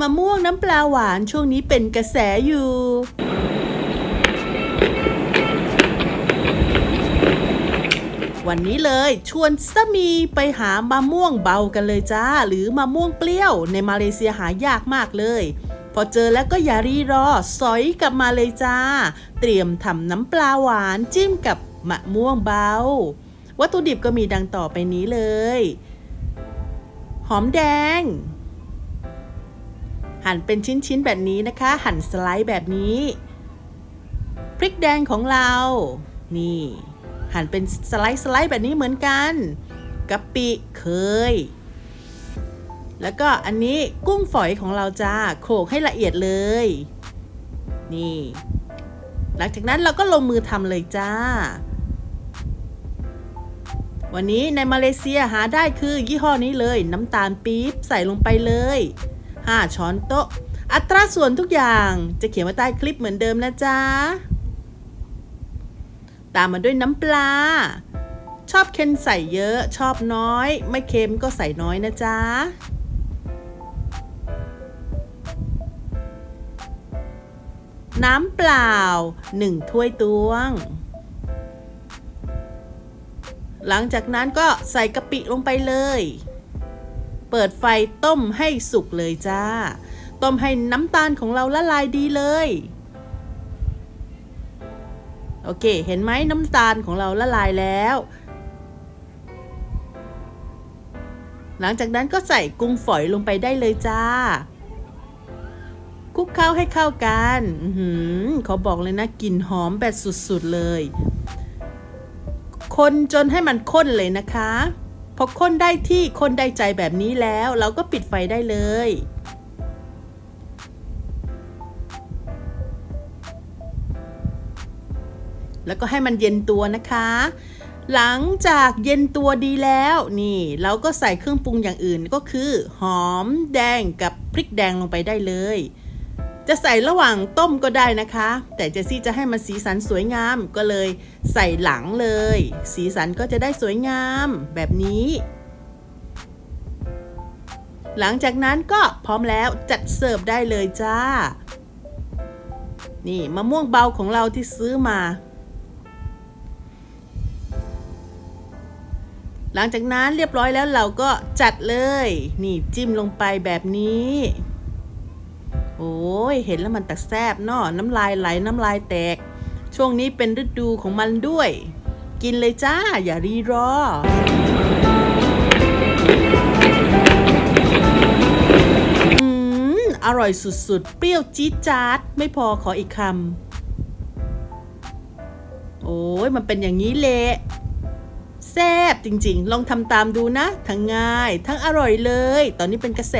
มะม่วงน้ำปลาหวานช่วงนี้เป็นกระแสอยู่ วันนี้เลยชวนสามีไปหามะม่วงเบากันเลยจ้า หรือมะม่วงเปรี้ยวในมาเลเซียหายากมากเลย พอเจอแล้วก็อย่ารีรอสอยกลับมาเลยจ้า เตรียมทำน้ำปลาหวานจิ้มกับมะม่วงเบา วัตถุดิบก็มีดังต่อไปนี้เลย หอมแดง หั่นเป็นชิ้นๆแบบนี้นะคะ หั่นสไลด์แบบนี้ พริกแดงของเรา นี่ หั่นเป็นสไลด์สไลด์แบบนี้เหมือนกันกะปิเคย แล้วก็อันนี้กุ้งฝอยของเราจ้าโขลกให้ละเอียดเลย นี่ หลังจากนั้นเราก็ลงมือทำเลยจ้า วันนี้ในมาเลเซียหาได้คือยี่ห้อนี้เลย น้ำตาลปี๊บใส่ลงไปเลย 5 ช้อนโต๊ะ อัตราส่วนทุกอย่างจะเขียนไว้ใต้คลิปเหมือนเดิมนะจ๊ะ ตามมาด้วยน้ำปลา ชอบเค็มใส่เยอะ ชอบน้อย ไม่เค็มก็ใส่น้อยนะจ๊ะน้ำเปล่า 1 ถ้วยตวง หลังจากนั้นก็ใส่กะปิลงไปเลย เปิดไฟต้มให้สุกเลยจ้า ต้มให้น้ำตาลของเราละลายดีเลย โอเค เห็นไหมน้ำตาลของเราละลายแล้ว หลังจากนั้นก็ใส่กุ้งฝอยลงไปได้เลยจ้าคลุกเคล้าให้เข้ากันอือหือเขาบอกเลยนะกลิ่นหอมแบบสุดๆเลย คนจนให้มันข้นเลยนะคะ อข้นได้ที่คนได้ใจแบบนี้แล้ว เราก็ปิดไฟได้เลย แล้วก็ให้มันเย็นตัวนะคะ หลังจากเย็นตัวดีแล้วนี่ เราก็ใส่เครื่องปรุงอย่างอื่นก็คือ หอมแดงกับพริกแดงลงไปได้เลย จะใส่ระหว่างต้มก็ได้นะคะ แต่เจสซี่จะให้มันสีสันสวยงามก็เลยใส่หลังเลย สีสันก็จะได้สวยงามแบบนี้ หลังจากนั้นก็พร้อมแล้วจัดเสิร์ฟได้เลยจ้า นี่มะม่วงเบาของเราที่ซื้อมา หลังจากนั้นเรียบร้อยแล้วเราก็จัดเลย นี่จิ้มลงไปแบบนี้โอ้ ยเห็นแล้วมันตักแซบเนาะน้ำลายไหลน้ำลายแตก ช่วงนี้เป็นฤดูของมันด้วย กินเลยจ้า อย่ารีรออืมอร่อยสุดๆ เปรี้ยวจี๊ดจ๊าด ไม่พอขออีกคำ โอ้ยมันเป็นอย่างนี้เละแซ่บจริงๆ ลองทำตามดูนะ ทั้งง่าย ทั้งอร่อยเลย ตอนนี้เป็นกระแส